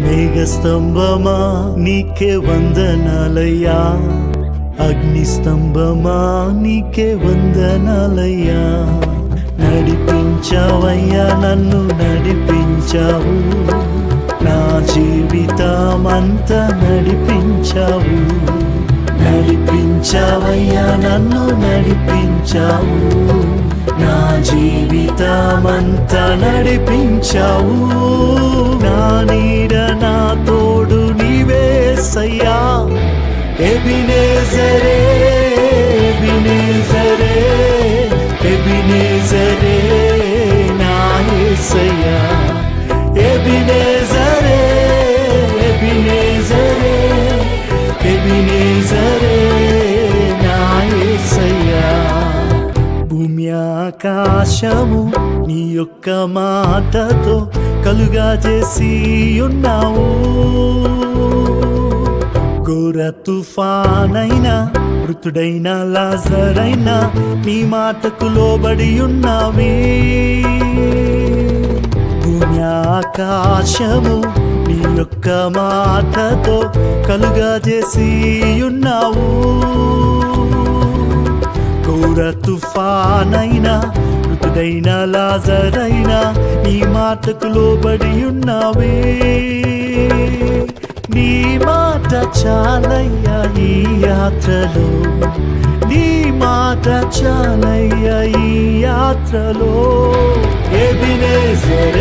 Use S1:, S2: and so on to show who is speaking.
S1: మేఘస్తంభమా నీకే వందనాలయ్యా. అగ్నిస్తంభమా నీకే వందనాలయ్యా. నడిపించావయ్యా నన్ను నడిపించావు. నా జీవితమంతా నడిపించావు. నడిపించావయ్యా నన్ను నడిపించావు. నా జీవితమంతా నడిపించావు. నా నీడ ఎబినేజరే ఎబినేజరే ఎబినేజరే నా యేసయ్యా ఎబినేజరే ఎబినేజరే ఎబినేజరే నా యేసయ్యా భూమి ఆకాశము నీ యొక్క మాటతో కలుగా చేసి ఉన్నావు తుఫానైనా మృతుడైన లాజరైనా నీ మాటకు లోబడి ఉన్నావే ఆకాశము నీ యొక్క మాటతో కలుగా చేసి ఉన్నావు ఘోర తుఫానైనా మృతుడైన లాజరైనా నీ మాటకు లోబడి ఉన్నావే మాట చాలయ్యా ఈ యాత్రలో. నీ మాట చాలయ్యా ఈ యాత్రలో. ఎబినేజరే